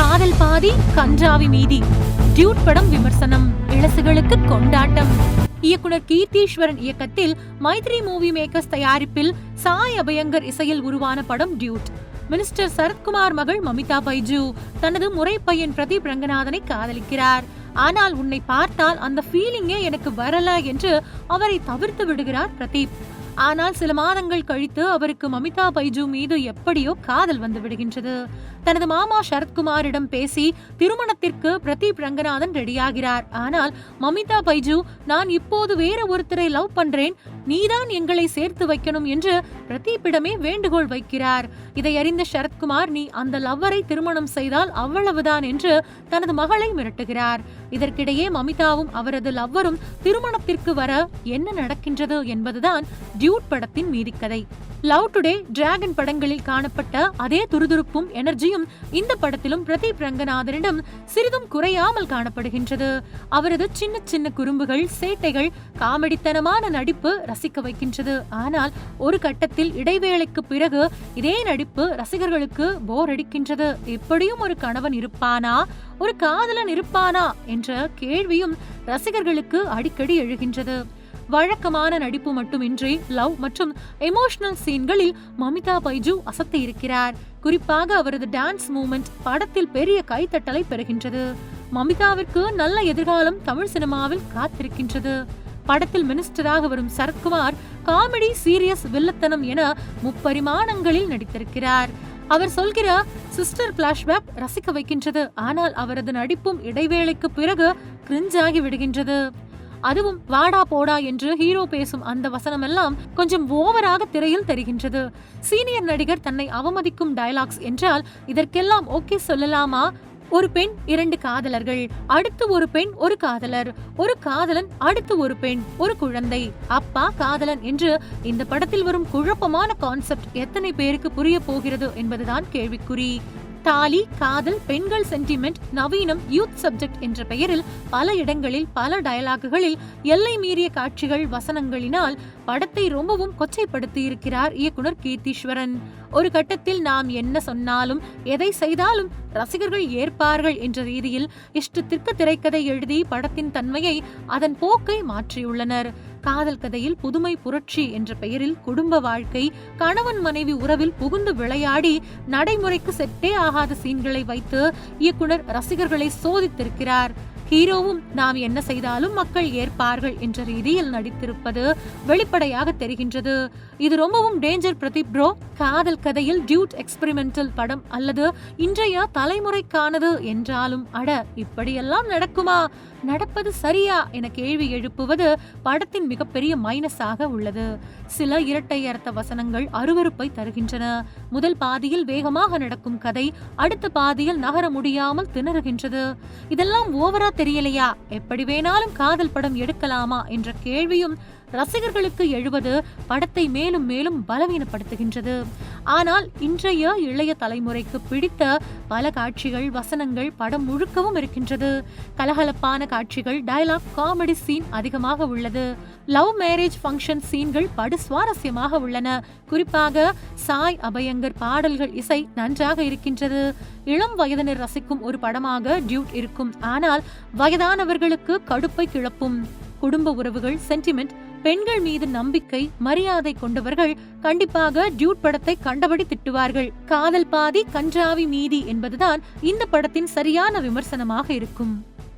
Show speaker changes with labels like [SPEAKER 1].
[SPEAKER 1] காதல் பாதி கன்றாவி மீதி. டியூட் படம் விமர்சனம் இளசுகளுக்கு கொண்டாட்டம். இயக்குனர் கீர்த்தீஸ்வரன் இயக்கத்தில் மைத்ரி மூவி மேக்கர்ஸ் தயாரிப்பில் சாய் அபயங்கர் இசையில் உருவான படம் டியூட். மினிஸ்டர் சரத்குமார் மகள் மமிதா பைஜு தனது முறை பையன் பிரதீப் ரங்கநாதனை காதலிக்கிறார். ஆனால் உன்னை பார்த்தால் அந்த ஃபீலிங்கே எனக்கு வரல என்று அவரை தவிர்த்து விடுகிறார் பிரதீப். ஆனால் சில மாதங்கள் கழித்து அவருக்கு மமிதா பைஜு மீது எப்படியோ காதல் வந்து விடுகின்றது. தனது மாமா சரத்குமாரிடம் பேசி திருமணத்திற்கு பிரதீப் ரங்கநாதன் ரெடியாகிறார் ஆனால் மமிதா பைஜு நான் இப்போது வேற ஒருத்தரை லவ் பண்றேன். நீதான் எங்களை சேர்த்து வைக்கணும் என்று பிரதீப்பிடமே வேண்டுகோள் வைக்கிறார். இதை அறிந்த சரத்குமார் நீ அந்த லவ்வரை திருமணம் செய்தால் அவ்வளவுதான் என்று தனது மகளை மிரட்டுகிறார். இதற்கிடையே மமிதாவும் அவரது லவ்வரும் திருமணத்திற்கு வர என்ன நடக்கின்றது என்பதுதான் டியூட் படத்தின் மீதிக்கதை. லவ் டுடே டிராகன் படங்களில் காணப்பட்ட அதே துருதுருப்பும் எனர்ஜியும் இந்த படத்திலும் பிரதீப் ரங்கநாதனிடம் சிறிதும் குறையாமல் காணப்படுகின்றது. அவரது சின்ன சின்ன குறும்புகள் சேட்டைகள் காமெடித்தனமான நடிப்பு ரசிக்க வைக்கின்றது. ஆனால் ஒரு கட்டத்தில் இடைவேளைக்கு பிறகு இதே நடிப்பு ரசிகர்களுக்கு போர் அடிக்கின்றது. எப்படியும் ஒரு கணவன் இருப்பானா? ஒரு காதலன் இருப்பானா? என்ற கேள்வியும் ரசிகர்களுக்கு அடிக்கடி எழுகின்றது. வழக்கமான நடிப்பு மட்டுமின்றி லவ் மற்றும் எமோஷனல் சீன்களில் மமிதா பைஜு அசத்தி இருக்கிறார். குறிப்பாக அவரது டான்ஸ் மூமெண்ட் படத்தில் பெரிய கைத்தட்டலை பெறுகின்றது. மமிதாவிற்கு நல்ல எதிர்காலம் தமிழ் சினிமாவில் காத்திருக்கின்றது. படத்தில் மினிஸ்டராக வரும் சரத்குமார் காமெடி சீரியஸ் வில்லத்தனம் என முப்பரிமாணங்களில் நடித்திருக்கிறார். அவர் சொல்கிற சிஸ்டர் பிளாஷ்பேக் ரசிக்க வைக்கின்றது. ஆனால் அவரது நடிப்பும் இடைவேளைக்கு பிறகு கிரிஞ்சாகி விடுகின்றது. அதுவும் வாடா போடா என்று ஹீரோ பேசும் அந்த வசனமெல்லாம் கொஞ்சம் ஓவராக திரையில் தெரிகின்றது. சீனியர் நடிகர் தன்னை அவமதிக்கும் டயலாக்ஸ் என்றால் இதற்கெல்லாம் ஓகே சொல்லலாமா? ஒரு பெண் இரண்டு காதலர்கள். அடுத்து ஒரு பெண் ஒரு காதலர். ஒரு காதலன் அடுத்து ஒரு பெண் ஒரு குழந்தை. அப்பா காதலன் என்று இந்த படத்தில் வரும் குழப்பமான கான்செப்ட் எத்தனை பேருக்கு புரிய போகிறது என்பதுதான் கேள்விக்குறி. தாலி காதல் பெண்கள் சென்டிமெண்ட் நவீனம் யூத் சப்ஜெக்ட் என்ற பெயரில் பல இடங்களில் பல டயலாக்குகளில் எல்லை மீறிய காட்சிகள் வசனங்களினால் படத்தை ரொம்பவும் கொச்சைப்படுத்தி இருக்கிறார் இயக்குனர் கீர்த்தீஸ்வரன். ஒரு கட்டத்தில் நாம் என்ன சொன்னாலும் எதை செய்தாலும் ரசிகர்கள் ஏற்பார்கள் என்ற ரீதியில் இஷ்டத்திற்கு திரைக்கதை எழுதி படத்தின் தன்மையை அதன் போக்கை மாற்றியுள்ளனர். காதல் கதையில் புதுமை புரட்சி என்ற பெயரில் குடும்ப வாழ்க்கை கணவன் மனைவி உறவில் புகுந்து விளையாடி நடைமுறைக்கு செட்டே ஆகாத சீன்களை வைத்து இயக்குனர் ரசிகர்களை சோதித்திருக்கிறார். ஹீரோவும் நாம் என்ன செய்தாலும் மக்கள் ஏற்பார்கள் என்ற ரீதியில் நடித்திருப்பது வெளிப்படையாக தெரிகின்றது. இது ரொம்பவும் டேஞ்சர் பிரதீப் ப்ரோ காதல் கதையில் டியூட் எக்ஸ்பெரிமெண்டல் படம் அல்லது இன்றைய தலைமுறைக்கானது என்றாலும் அட இப்படியெல்லாம் நடக்குமா? நடப்பது சரியா என கேள்வி எழுப்புவது படத்தின் மிகப்பெரிய மைனஸாக உள்ளது. சில இரட்டை அர்த்த வசனங்கள் அருவருப்பை தருகின்றன. முதல் பாதியில் வேகமாக நடக்கும் கதை அடுத்த பாதியில் நகர முடியாமல் திணறுகின்றது. இதெல்லாம் ஓவரா தெரியலையா? எப்படி வேணாலும் காதல் படம் எடுக்கலாமா? என்ற கேள்வியும் ரசிகர்களுக்கு எழுவது படத்தை மேலும் மேலும் பலவீனப்படுத்துகின்றது. ஆனால் இன்றைய இளைய தலைமுறைக்கு பிடித்த பல காட்சிகள் வசனங்கள் படம் முழுக்கவும் இருக்கின்றது. கலகலப்பான காட்சிகள் டயலாக் காமெடி சீன் அதிகமாக உள்ளது. லவ் மேரேஜ் ஃபங்க்ஷன் சீன்கள் படு சுவாரஸ்யமாக உள்ளன. குறிப்பாக சாய் அபயங்கர் பாடல்கள் இசை நன்றாக இருக்கின்றது. இளம் வயதினர் ரசிக்கும் ஒரு படமாக டியூட் இருக்கும். ஆனால் வயதானவர்களுக்கு கடுப்பை கிளப்பும். குடும்ப உறவுகள் சென்டிமெண்ட் பெண்கள் மீது நம்பிக்கை மரியாதை கொண்டவர்கள் கண்டிப்பாக டியூட் படத்தை கண்டபடி திட்டுவார்கள். காதல் பாதி கன்றாவி மீதி என்பதுதான் இந்த படத்தின் சரியான விமர்சனமாக இருக்கும்.